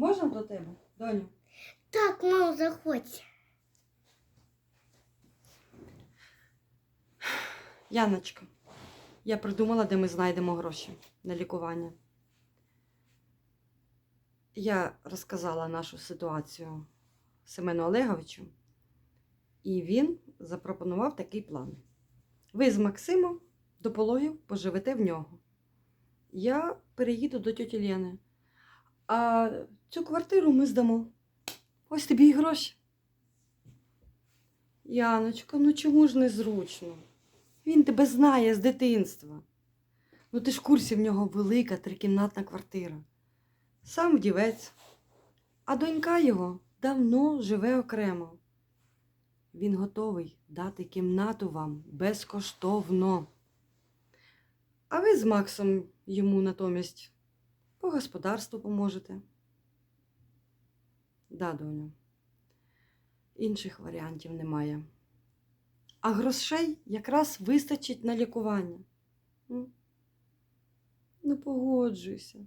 Можна до тебе, доню? Так, мам, заходь. Яночка, я придумала, де ми знайдемо гроші на лікування. Я розказала нашу ситуацію Семену Олеговичу, і він запропонував такий план. Ви з Максимом до пологів поживете в нього. Я переїду до тьоті Лєни, а цю квартиру ми здамо. Ось тобі і гроші. Яночка, ну чому ж незручно? Він тебе знає з дитинства. Ну ти ж в курсі в нього велика трикімнатна квартира. Сам вдівець. А донька його давно живе окремо. Він готовий дати кімнату вам безкоштовно. А ви з Максом йому натомість по господарству поможете. Да, доню. Інших варіантів немає. А грошей якраз вистачить на лікування. Ну, погоджуйся.